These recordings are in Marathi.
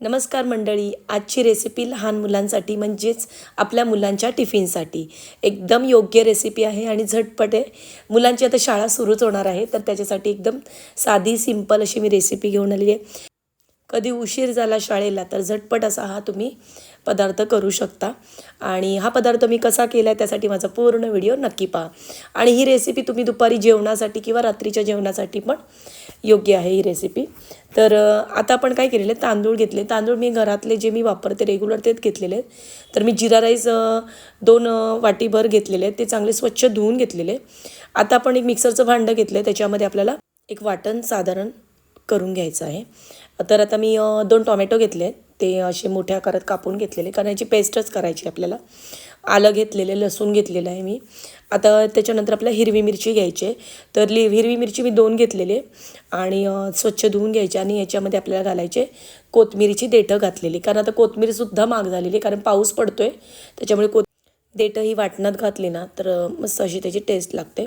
नमस्कार मंडळी आजची रेसिपी लहान मुलांसाठी म्हणजेच आपल्या मुलांच्या टिफिनसाठी. एकदम योग्य रेसिपी आहे आणि झटपट आहे. मुलांची आता शाळा सुरूच होणार आहे तर त्याच्यासाठी एकदम साधी सिंपल अशी मी रेसिपी घेऊन आली आहे. कधी उशीर झाला शाळेला तर झटपट असा हा तुम्ही पदार्थ करू शकता. आणि हा पदार्थ मी कसा केला आहे त्यासाठी माझा पूर्ण व्हिडिओ नक्की पहा. आणि ही रेसिपी तुम्ही दुपारी जेवणासाठी किंवा रात्रीच्या जेवणासाठी पण योग्य आहे ही रेसिपी तर आता आपण काय केलेलं आहे? तांदूळ घेतले. तांदूळ मी घरातले जे मी वापरते रेग्युलर तेच घेतलेले आहेत. तर मी जिरा राईस दोन वाटीभर घेतलेले आहेत. ते चांगले स्वच्छ धुवून घेतलेले आता आपण एक मिक्सरचं भांडं घेतलं आहे त्याच्यामध्ये आपल्याला एक वाटण साधारण करून घ्यायचं आहे. तर आता मी दोन टोमॅटो घेतले ते असे मोठ्या आकारात कापून घेतलेले कारण याची पेस्टच करायची आपल्याला. आलं घेतलेले लसूण घेतलेलं आहे मी. आता त्याच्यानंतर आपल्याला हिरवी मिरची घ्यायची आहे. तर लि हिरवी मिरची मी दोन घेतलेली आणि स्वच्छ धुवून घ्यायची आणि याच्यामध्ये आपल्याला घालायचे कोथमिरीची देठं घातलेली. कारण आता कोथमिरीसुद्धा महाग झालेली आहे कारण पाऊस पडतो आहे त्याच्यामुळे कोथ देठं ही वाटणात घातली ना तर मस्त अशी त्याची टेस्ट लागते.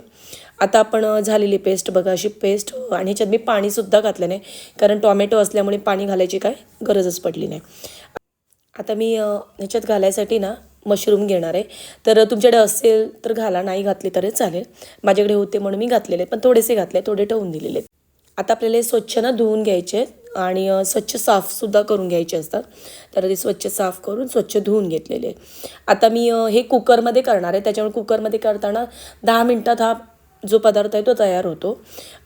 आता आपण झालेली पेस्ट बघा अशी पेस्ट आणि ह्याच्यात मी पाणीसुद्धा घातलं नाही कारण टॉमॅटो असल्यामुळे पाणी घालायची काय गरजच पडली नाही. आता मी ह्याच्यात घालायसाठी ना मशरूम घेणार आहे. तर तुमच्याकडे असेल तर घाला नाही घातले तरी चालेल. माझ्याकडे होते म्हणून मी घातलेले पण थोडेसे घातले थोडे ठेवून दिलेले आता आपल्याला स्वच्छ ना धुवून घ्यायचे आहेत. आणि स्वच्छ साफसुद्धा करून घ्यायचे असतात. तर ते स्वच्छ साफ करून स्वच्छ धुवून घेतलेले. आता मी हे कुकरमध्ये करणार आहे. त्याच्यामुळे कुकरमध्ये करताना दहा मिनटात हा जो पदार्थ आहे तो तयार होतो.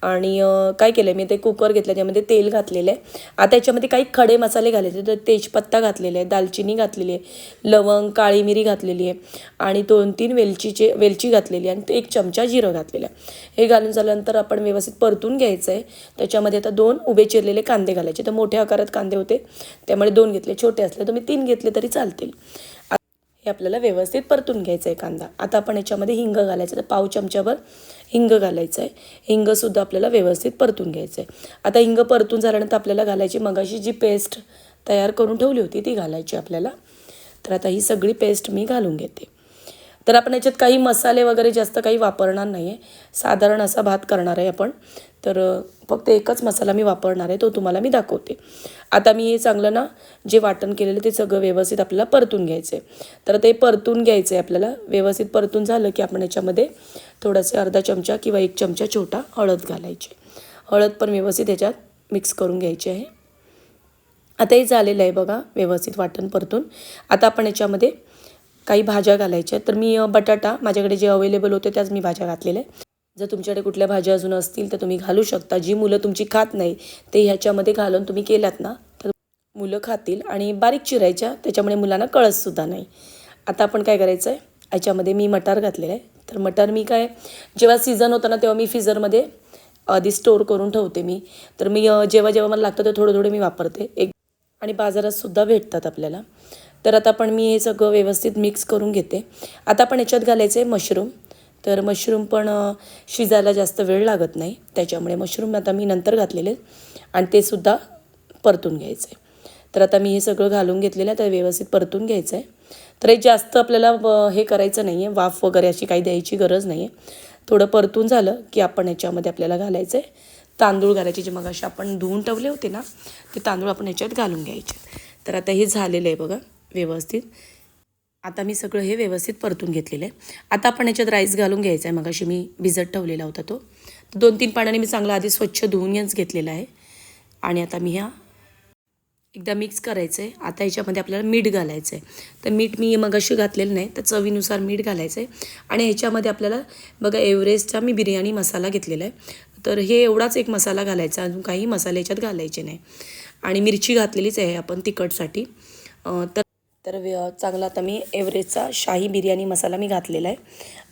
आणि काय केलं आहे मी ते कुकर घेतलं त्यामध्ये तेल घातलेलं आहे आता याच्यामध्ये काही खडे मसाले घालायचे तर तेजपत्ता घातलेला आहे दालचिनी घातलेली आहे लवंग काळी मिरी घातलेली आहे आणि दोन तीन वेलचीचे वेलची घातलेली आहे आणि ते एक चमचा जिरं घातलेलं आहे. हे घालून झाल्यानंतर आपण व्यवस्थित परतून घ्यायचं आहे त्याच्यामध्ये आता दोन उभे चिरलेले कांदे घालायचे. तर मोठ्या आकारात कांदे होते. त्यामुळे दोन घेतले छोटे असले तुम्ही तीन घेतले तरी चालतील. हे आपल्याला व्यवस्थित परतून घ्यायचं आहे कांदा. आता आपण याच्यामध्ये हिंग घालायचं तर पाव चमच्यावर हिंग घालायचं आहे. हिंगसुद्धा आपल्याला व्यवस्थित परतून घ्यायचं आहे. आता हिंग परतून झाल्यानंतर आपल्याला घालायची मगाशी जी पेस्ट तयार करून ठेवली होती ती घालायची आपल्याला. तर आता ही सगळी पेस्ट मी घालून घेते. तर आपण याच्यात काही मसाले वगैरे जास्त काही वापरणार नाही आहे साधारण असा भात करणार आहे आपण. तर फक्त एकच मसाला मी वापरणार आहे तो तुम्हाला मी दाखवते. आता मी हे चांगलं ना जे वाटण केलेलं ते सगळं व्यवस्थित आपल्याला परतून घ्यायचं आहे तर ते परतून घ्यायचं आहे आपल्याला. व्यवस्थित परतून झालं की आपण याच्यामध्ये थोडंसं अर्धा चमचा किंवा एक चमचा छोटा हळद घालायची. हळद पण व्यवस्थित याच्यात मिक्स करून घ्यायची आहे. आता हे झालेलं आहे बघा व्यवस्थित वाटण परतून. आता आपण याच्यामध्ये काही भाज्या घालायच्या तर मी बटाटा माझ्याकडे जे अवेलेबल होते त्याच मी भाज्या घातलेल्या आहे जर तुमच्याकडे कुठल्या भाज्या अजून असतील तर तुम्ही घालू शकता. जी मुलं तुमची खात नाही ते ह्याच्यामध्ये घालून तुम्ही केलात ना तर मुलं खातील आणि बारीक चिरायच्या त्याच्यामुळे मुलांना कळतसुद्धा नाही. आता आपण काय करायचं आहे याच्यामध्ये मी मटार घातलेलं आहे. तर मटार मी काय जेव्हा सीझन होतं ना तेव्हा मी फिजरमध्ये आधी स्टोर करून ठेवते मी. तर मी जेव्हा जेव्हा मला लागतं तेव्हा थोडं थोडे मी वापरते. एक आणि बाजारातसुद्धा भेटतात आपल्याला. तर आता पण मी हे सगळं व्यवस्थित मिक्स करून घेते. आता आपण याच्यात घालायचं आहे मशरूम तर मशरूम पण शिजायला जास्त वेळ लागत नाही. त्याच्यामुळे मशरूम आता मी नंतर घातलेले आहेत. आणि ते सुद्धा परतून घ्यायचं आहे. तर आता मी हे सगळं घालून घेतलेलं आहे. तर व्यवस्थित परतून घ्यायचं आहे. तर हे जास्त आपल्याला हे करायचं नाही आहे वाफ वगैरे अशी काही द्यायची गरज नाही आहे थोडं परतून झालं की आपण याच्यामध्ये आपल्याला घालायचं आहे. तांदूळ घालायचे जे मग असे आपण धुवून ठेवले होते ना ते तांदूळ आपण याच्यात घालून घ्यायचे तर आता हे झालेलं आहे बघा. व्यवस्थित. आता मी सगळं हे व्यवस्थित परतून घेतलेलं आहे. आता आपण याच्यात राईस घालून घ्यायचा आहे. मगाशी मी भिजत ठेवलेला होता तो. दोन तीन पाण्याने मी चांगला आधी स्वच्छ धुवून घेतलेला आहे. आणि आता मी ह्या एकदा मिक्स करायचं आहे आता याच्यामध्ये आपल्याला मीठ घालायचं आहे तर मीठ मी मगाशी घातलेलं नाही. तर चवीनुसार मीठ घालायचं आहे आणि ह्याच्यामध्ये आपल्याला बघा एव्हरेस्टचा मी बिर्याणी मसाला घेतलेला आहे. तर हे एवढाच एक मसाला घालायचा. अजून काही मसाले याच्यात घालायचे नाही. आणि मिरची घातलेलीच आहे आपण तिखटसाठी. तर तर व्य- चांगला आता मी एव्हरेजचा शाही बिर्याणी मसाला मी घातलेला आहे.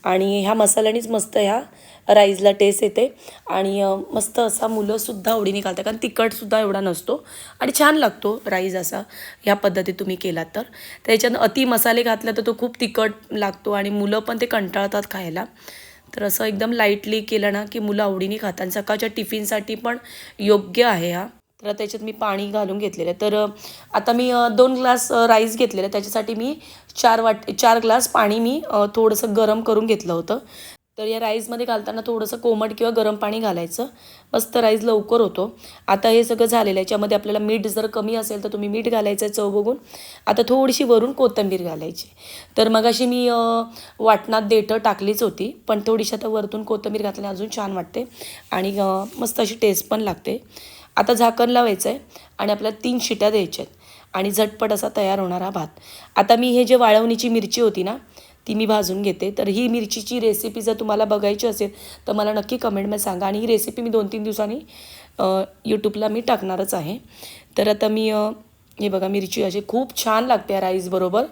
आणि ह्या मसाल्यानेच मस्त ह्या राईसला टेस्ट येते. आणि मस्त असा मुलंसुद्धा आवडीने खातात कारण तिखटसुद्धा एवढा नसतो. आणि छान लागतो राईस असा ह्या पद्धतीत तुम्ही केलात तर. त्याच्यानं अति मसाले घातले तर तो खूप तिखट लागतो आणि मुलं पण ते कंटाळतात खायला. तर असं एकदम लाईटली केलं ना की मुलं आवडीने खातात. आणि सकाळच्या टिफिनसाठी पण योग्य आहे हा. तर त्याच्यात मी पाणी घालून घेतलेलं आहे. तर आता मी दोन ग्लास राईस घेतलेलं आहे. त्याच्यासाठी मी चार वाट चार ग्लास पाणी मी थोडंसं गरम करून घेतलं होतं. तर या राईसमध्ये घालताना थोडंसं कोमट किंवा गरम पाणी घालायचं. मस्त राईस लवकर होतो. आता हे सगळं झालेलं आहे. याच्यामध्ये आपल्याला मीठ जर कमी असेल तर तुम्ही मीठ घालायचं आहे चव बघून. आता थोडीशी वरून कोथिंबीर घालायची. तर मग अशी मी वाटणात देठं टाकलीच होती. पण थोडीशी आता वरतून कोथिंबीर घातल्याने अजून छान वाटते. आणि मस्त अशी टेस्ट पण लागते. आता झाकण लावायचं आहे आणि आपल्याला तीन शिट्या द्यायच्या आहेत. आणि झटपट असा तयार होणारा भात. आता मी हे जे वाळवणीची मिरची होती ना ती मी भाजून घेते. तर ही मिरचीची रेसिपी जर तुम्हाला बघायची असेल तर मला नक्की कमेंटमध्ये सांगा. आणि ही रेसिपी मी दोन तीन दिवसांनी यूट्यूबला मी टाकणारच आहे. तर आता मी हे बघा मिरची अशी खूप छान लागते राईसबरोबर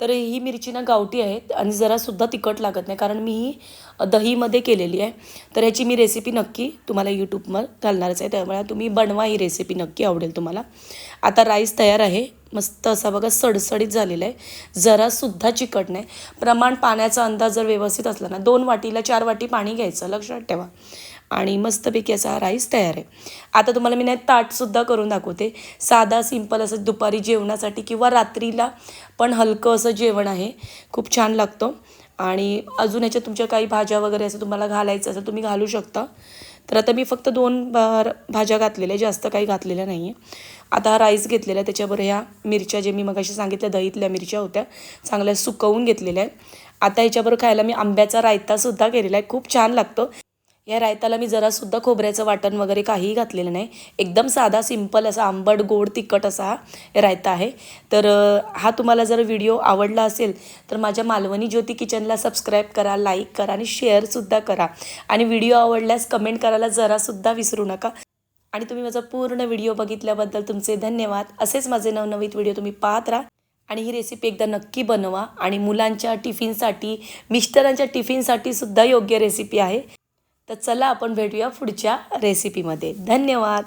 तर ही मिरची ना गावठी आहे आणि जरासुद्धा तिखट लागत नाही कारण मी ही दहीमध्ये केलेली आहे. तर ह्याची मी रेसिपी नक्की तुम्हाला यूट्यूबवर घालणारच आहे त्यामुळे तुम्ही बनवा ही रेसिपी नक्की आवडेल तुम्हाला. आता राईस तयार आहे. मस्त असा बघा सडसडीत झालेला आहे. जरासुद्धा चिकट नाही. प्रमाण पाण्याचा अंदाज जर व्यवस्थित असला ना दोन वाटीला चार वाटी पाणी घ्यायचं लक्षात ठेवा. आणि मस्तपैकी असा राईस तयार आहे. आता तुम्हाला मी नाही ताटसुद्धा करून दाखवते. साधा सिंपल असं दुपारी जेवणासाठी किंवा रात्रीला पण हलकं असं जेवण आहे. खूप छान लागतं. आणि अजून ह्याच्यात तुमच्या काही भाज्या वगैरे असं तुम्हाला घालायचं असं तुम्ही घालू शकता. तर आता मी फक्त दोन बार भाज्या घातलेल्या जास्त काही घातलेल्या नाही आहे आता हा राईस घेतलेला आहे त्याच्यावर ह्या मिरच्या जे मी मगाशी सांगितल्या दहीतल्या मिरच्या होत्या चांगल्या सुकवून घेतलेल्या आहेत. आता ह्याच्याबरोबर खायला मी आंब्याचा रायतासुद्धा केलेला आहे खूप छान लागतो. या रायताला मी जरासुद्धा खोबऱ्याचं वाटण वगैरे काहीही घातलेलं नाही. एकदम साधा सिंपल असा आंबट गोड तिखट असा हा रायता आहे. तर हा तुम्हाला जर व्हिडिओ आवडला असेल तर माझ्या मालवणी ज्योती किचनला सबस्क्राईब करा लाईक करा आणि शेअरसुद्धा करा. आणि व्हिडिओ आवडल्यास कमेंट करायला जरासुद्धा विसरू नका. आणि तुम्ही माझा पूर्ण व्हिडिओ बघितल्याबद्दल तुमचे धन्यवाद. असेच माझे नवनवीन व्हिडिओ तुम्ही पाहत राहा. आणि ही रेसिपी एकदा नक्की बनवा. आणि मुलांच्या टिफिनसाठी मिस्टरांच्या टिफिनसाठी सुद्धा योग्य रेसिपी आहे. तर चला आपण भेटूया पुढच्या रेसिपीमध्ये धन्यवाद.